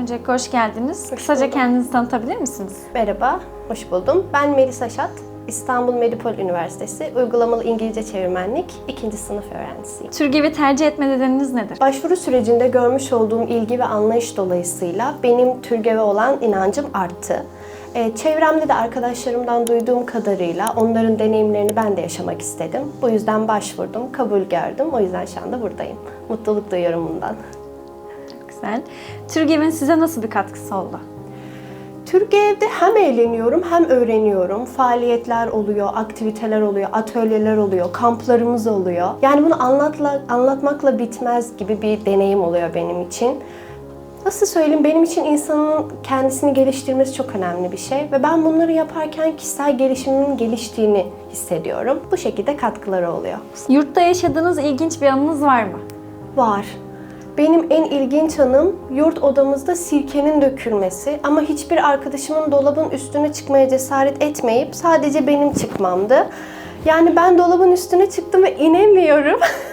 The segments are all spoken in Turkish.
Öncelikle hoş geldiniz. Hoş Kısaca bulduk. kendinizi tanıtabilir misiniz? Merhaba, hoş buldum. Ben Melisa Şat, İstanbul Medipol Üniversitesi Uygulamalı İngilizce Çevirmenlik 2. sınıf öğrencisiyim. Türgevi tercih etme nedeniniz nedir? Başvuru sürecinde görmüş olduğum ilgi ve anlayış dolayısıyla benim Türgev'e olan inancım arttı. Ee, çevremde de arkadaşlarımdan duyduğum kadarıyla onların deneyimlerini ben de yaşamak istedim. Bu yüzden başvurdum, kabul gördüm. O yüzden şu anda buradayım. Mutluluk duyuyorum bundan. Güzel. Türgev'in size nasıl bir katkısı oldu? Türkiye'de hem eğleniyorum hem öğreniyorum. Faaliyetler oluyor, aktiviteler oluyor, atölyeler oluyor, kamplarımız oluyor. Yani bunu anlatla, anlatmakla bitmez gibi bir deneyim oluyor benim için. Nasıl söyleyeyim, benim için insanın kendisini geliştirmesi çok önemli bir şey. Ve ben bunları yaparken kişisel gelişimimin geliştiğini hissediyorum. Bu şekilde katkıları oluyor. Yurtta yaşadığınız ilginç bir anınız var mı? Var. Benim en ilginç anım yurt odamızda sirkenin dökülmesi ama hiçbir arkadaşımın dolabın üstüne çıkmaya cesaret etmeyip sadece benim çıkmamdı. Yani ben dolabın üstüne çıktım ve inemiyorum.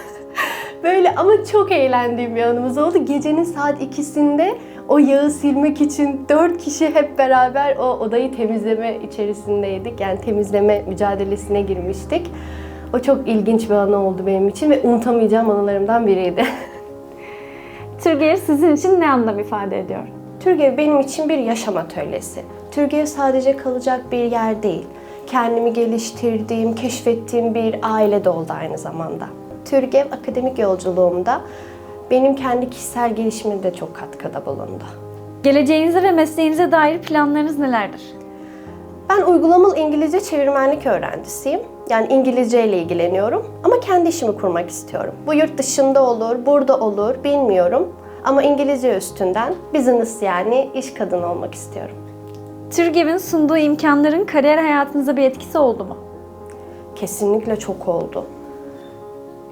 Böyle ama çok eğlendiğim bir anımız oldu. Gecenin saat ikisinde o yağı silmek için dört kişi hep beraber o odayı temizleme içerisindeydik. Yani temizleme mücadelesine girmiştik. O çok ilginç bir anı oldu benim için ve unutamayacağım anılarımdan biriydi. Türgev sizin için ne anlam ifade ediyor? Türgev benim için bir yaşam atölyesi. Türgev sadece kalacak bir yer değil. Kendimi geliştirdiğim, keşfettiğim bir aile de oldu aynı zamanda. Türgev akademik yolculuğumda benim kendi kişisel gelişimime de çok katkıda bulundu. Geleceğinize ve mesleğinize dair planlarınız nelerdir? Ben uygulamalı İngilizce çevirmenlik öğrencisiyim. Yani İngilizce ile ilgileniyorum ama kendi işimi kurmak istiyorum. Bu yurt dışında olur, burada olur bilmiyorum. Ama İngilizce üstünden business yani iş kadını olmak istiyorum. Türgev'in sunduğu imkanların kariyer hayatınıza bir etkisi oldu mu? Kesinlikle çok oldu.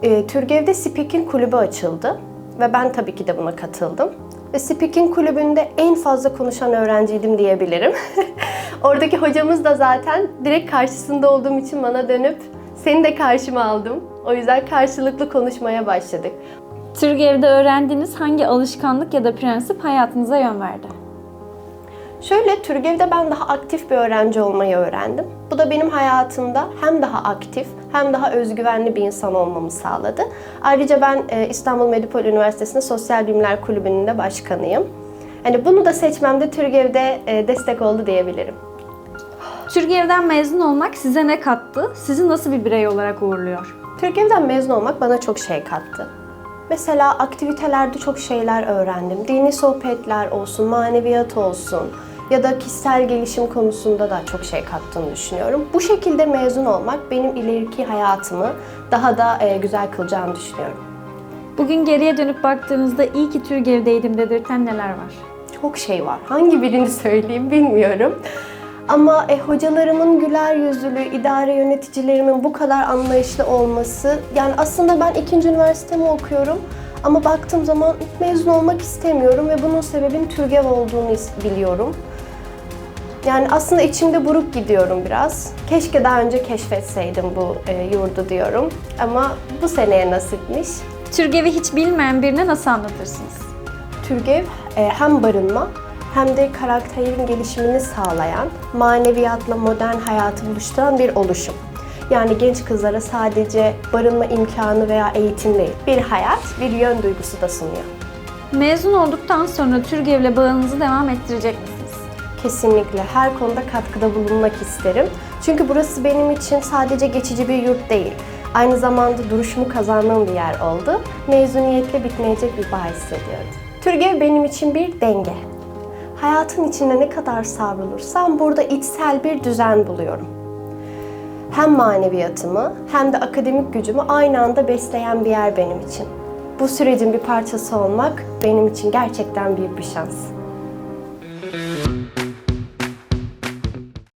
Ee, Türgev'de Speaking kulübü açıldı ve ben tabii ki de buna katıldım. Ve Speaking kulübünde en fazla konuşan öğrenciydim diyebilirim. Oradaki hocamız da zaten direkt karşısında olduğum için bana dönüp seni de karşıma aldım. O yüzden karşılıklı konuşmaya başladık. Türgev'de öğrendiğiniz hangi alışkanlık ya da prensip hayatınıza yön verdi? Şöyle Türgev'de ben daha aktif bir öğrenci olmayı öğrendim. Bu da benim hayatımda hem daha aktif hem daha özgüvenli bir insan olmamı sağladı. Ayrıca ben e, İstanbul Medipol Üniversitesi'nde Sosyal Bilimler Kulübü'nün de başkanıyım. Hani bunu da seçmemde Türgev'de e, destek oldu diyebilirim. Türgev'den mezun olmak size ne kattı? Sizi nasıl bir birey olarak uğurluyor? Türkiye'den mezun olmak bana çok şey kattı. Mesela aktivitelerde çok şeyler öğrendim. Dini sohbetler olsun, maneviyat olsun ya da kişisel gelişim konusunda da çok şey kattığını düşünüyorum. Bu şekilde mezun olmak benim ileriki hayatımı daha da e, güzel kılacağını düşünüyorum. Bugün geriye dönüp baktığınızda iyi ki Türgev'deydim dedirten neler var? Çok şey var. Hangi birini söyleyeyim bilmiyorum. Ama e, hocalarımın güler yüzlü, idare yöneticilerimin bu kadar anlayışlı olması, yani aslında ben ikinci üniversitemi okuyorum ama baktığım zaman mezun olmak istemiyorum ve bunun sebebinin TÜRGEV olduğunu biliyorum. Yani aslında içimde buruk gidiyorum biraz. Keşke daha önce keşfetseydim bu e, yurdu diyorum. Ama bu seneye nasipmiş. Türgev'i hiç bilmeyen birine nasıl anlatırsınız? Türgev e, hem barınma hem de karakterin gelişimini sağlayan, maneviyatla modern hayatı buluşturan bir oluşum. Yani genç kızlara sadece barınma imkanı veya eğitim değil, bir hayat, bir yön duygusu da sunuyor. Mezun olduktan sonra Türgev'le bağınızı devam ettirecek misiniz? Kesinlikle her konuda katkıda bulunmak isterim. Çünkü burası benim için sadece geçici bir yurt değil. Aynı zamanda duruşumu kazandığım bir yer oldu. Mezuniyetle bitmeyecek bir bağ hissediyorum. Türgev benim için bir denge. Hayatın içinde ne kadar savrulursam burada içsel bir düzen buluyorum. Hem maneviyatımı hem de akademik gücümü aynı anda besleyen bir yer benim için. Bu sürecin bir parçası olmak benim için gerçekten büyük bir şans.